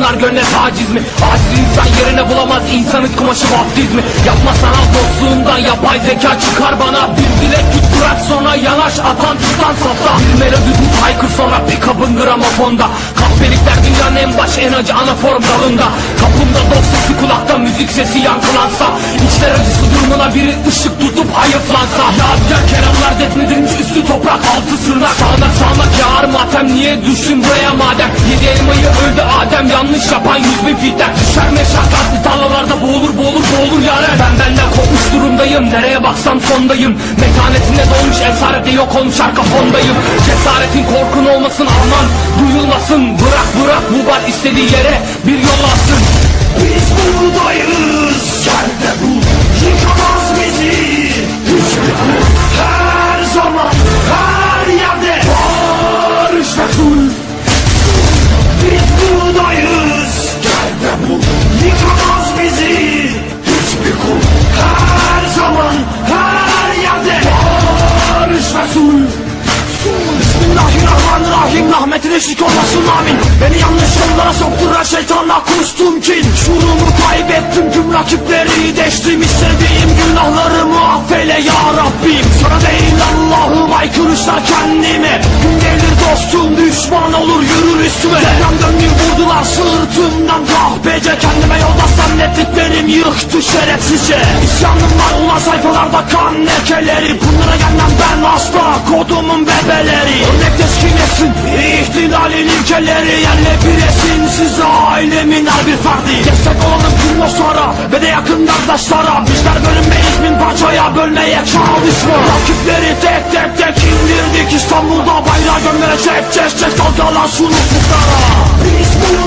bunlar gönle taciz mi? Aciz insan yerine bulamaz insanın kumaşı vaftiz mi? Yapma sanal dostluğundan yapay zeka çıkar bana. Bir dilek tut bırak sonra yanaş atan tutan safta Bir melodi tut haykır sonra pick-up'ın gramofonda. Kahpelikler dünyanın en baş en acı ana form dalında. Kapımda dost kulakta müzik sesi yankılansa. İçler acısı durumuna biri ışık tutup hayıflansa. Yadigar kelamlar defnedilmiş üstü toprak altı sırnak. Sağnak yağar matem niye düştün buraya madem? Yedi elmayı öldü Adem. Yanlış yapan yüz bin fitten Düşer meşakkatli tarlalarda boğulur boğulur boğulur yaren. Ben benden kopmuş durumdayım. Nereye baksam sondayım. Metanetinde dolmuş esarette yok olmuş arka fondayım. Cesaretin korkun olmasın aman duyulmasın. Bırak bırak bu bar istediği yere bir yol alsın. Biz buradayız Barış ve sul Bismillahirrahmanirrahim Rahmetin eşlik olmasın amin. Beni yanlış yollara sokturan şeytanla kustum kin Şuurumu kaybettim tüm rakipleri deştim İstediğim olur yürür üstüme. Deprem döndü vurdular sırtımdan kahpece Kendime yolda zannettiklerim yıktı şerefsizce. İsyanım var ulan sayfalarda kan lekeleri. Bunlara gelmem ben asla kodumun bebeleri. Örnek teskin etsin ihtilalin ilkeleri. Yerle bir esin size ailemin her bir ferdi. Destek olalım tüm dostlara ve de yakın kardeşlara. Bizler bölünmeyiz bin parçaya bölmeye çalışma Rakipleri tek tek tek indirdik. İstanbul'da Razem na cię wcieszcze, kto dla lasu nie powtarza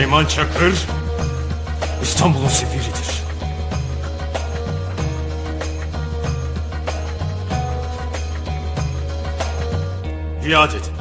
Süleyman Çakır İstanbul'un sefiridir. Biat edin.